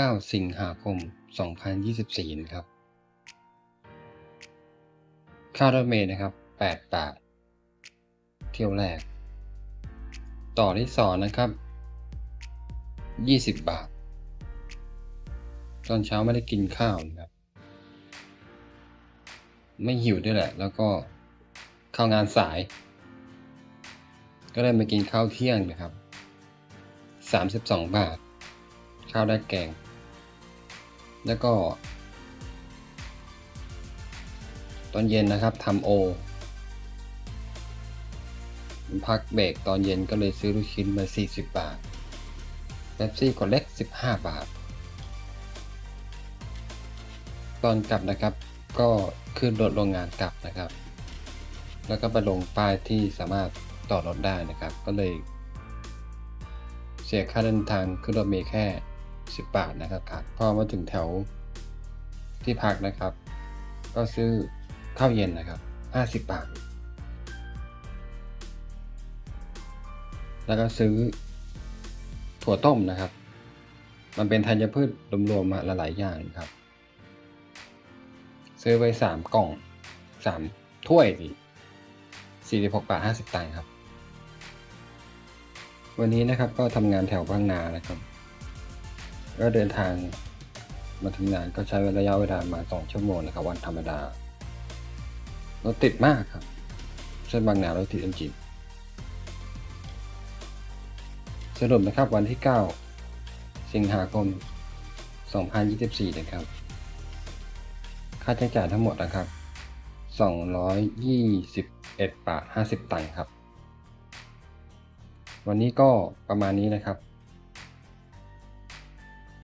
9 สิงหาคม 2024 นะครับ ค่ารถเมล์นะครับ 8 บาท เที่ยวแรก ต่อที่สองนะครับ 20 บาท ตอนเช้าไม่ได้กินข้าวนะครับ ไม่หิวด้วยแหละ แล้วก็เข้างานสาย ก็เลยมากินข้าวเที่ยงนะครับ 32 บาท ข้าวได้แกง แล้วก็ ตอนเย็นนะครับทำโอพักเบรกตอนเย็นก็เลยซื้อลูกชิ้นมา 40 บาทเป๊ปซี่กดเล็ก 15 บาท ตอนกลับนะครับก็ขึ้นรถโรงงานกลับนะครับ แล้วก็ไปลงป้ายที่สามารถต่อรถได้นะครับ ก็เลย เสียค่าเดินทางขึ้นรถเมล์แค่ 10บาทนะครับพอมาถึงแถวที่พักนะครับ ก็ซื้อข้าวเย็นนะครับ 50 บาท แล้วก็ซื้อถั่วต้มนะครับ มันเป็นธัญพืชรวมๆมาหลายๆอย่างนะครับ ซื้อไปสามกล่องสามถ้วยสิสี่สิบหกบาทห้าสิบตังค์ครับ วันนี้นะครับก็ทำงานแถวบางนานะครับ ก็เดินทางมาทำงานก็ใช้ระยะเวลามาสองชั่วโมงนะครับวันธรรมดารถติดมากครับ เส้นบางนารถติดจริงสรุปนะครับวันที่ 9 สิงหาคม 2024 นะครับ ค่าใช้จ่ายทั้งหมดนะครับ 221 บาท 50 ตังค์ครับ วันนี้ก็ประมาณนี้นะครับ